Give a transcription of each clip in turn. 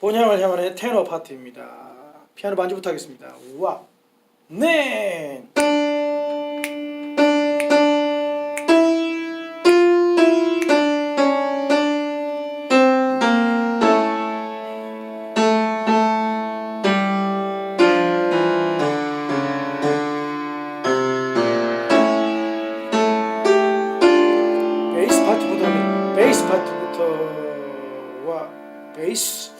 본향을 향하는 테너 파트입니다. 피아노 반주부터 하겠습니다. 와, 네. 베이스 파트부터. 베이스 파트부터 와 베이스 이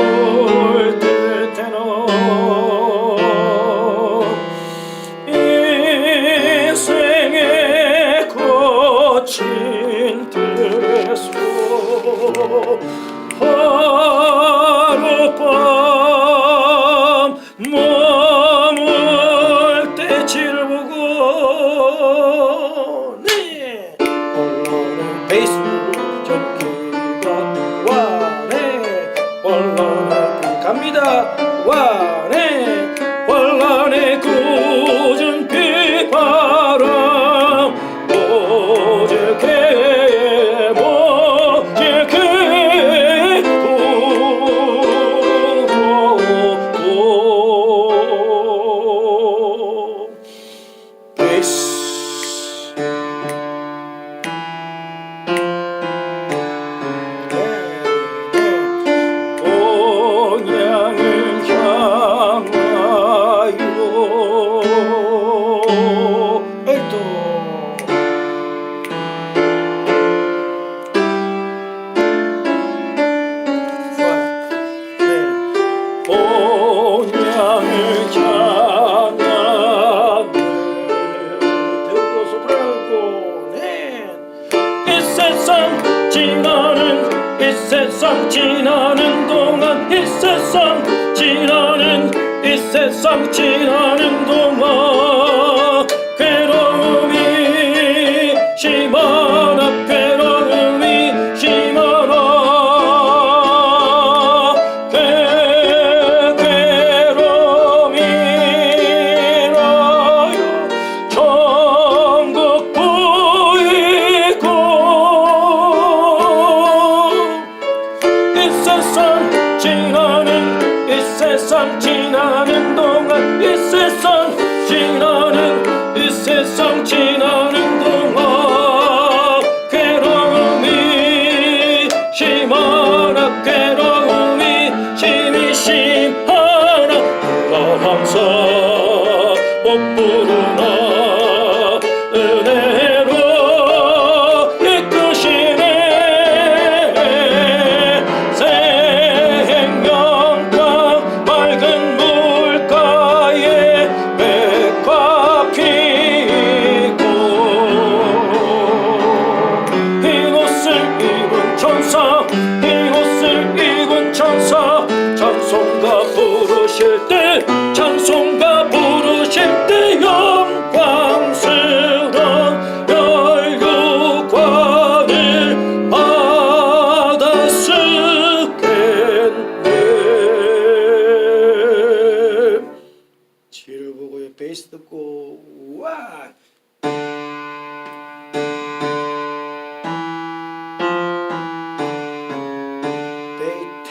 하룻밤 머물 때 질보고 네. 언론의 베이스 전기가 와네 언론의 갑니다. 와 지나는 동안 괴로움이 심하나 괴로움이 심하나 괴, 괴로움이라요. 천국 보이고 이 세상 지나는 이 세상 지나는 지나는 이 세상 지나는 동안 괴로움이 심하나 괴로움이 심이 심하나. 불안함사 못 부르나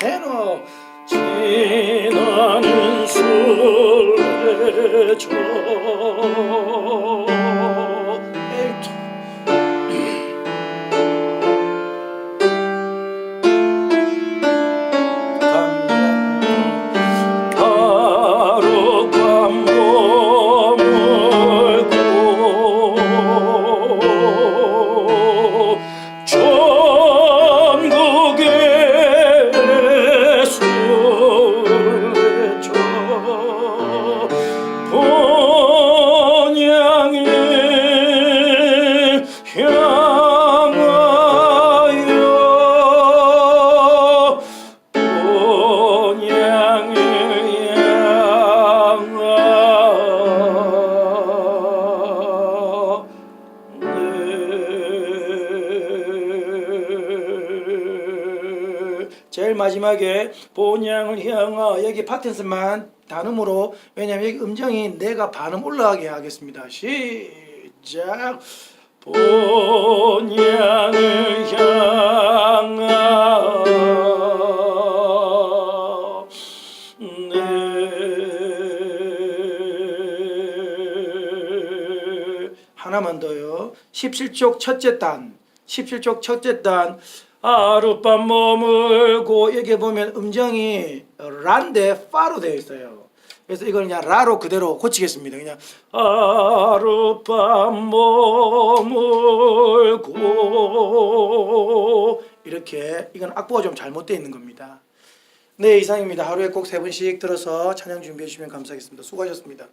베이테너 지나는 술래저 마지막에 본향을 향하 여기 파텐스만 단음으로 왜냐면 여기 음정이 내가 반음 올라가게 하겠습니다. 시작. 본향을 향하 네. 하나만 더요. 17쪽 첫째 단. 17쪽 첫째 단. 하룻밤 머물고 여기 보면 음정이 란데 파로 되어 있어요. 그래서 이걸 그냥 라로 그대로 고치겠습니다. 그냥 하룻밤 머물고 이렇게 이건 악보가 좀 잘못되어 있는 겁니다. 네 이상입니다. 하루에 꼭 세 번씩 들어서 찬양 준비해 주시면 감사하겠습니다. 수고하셨습니다.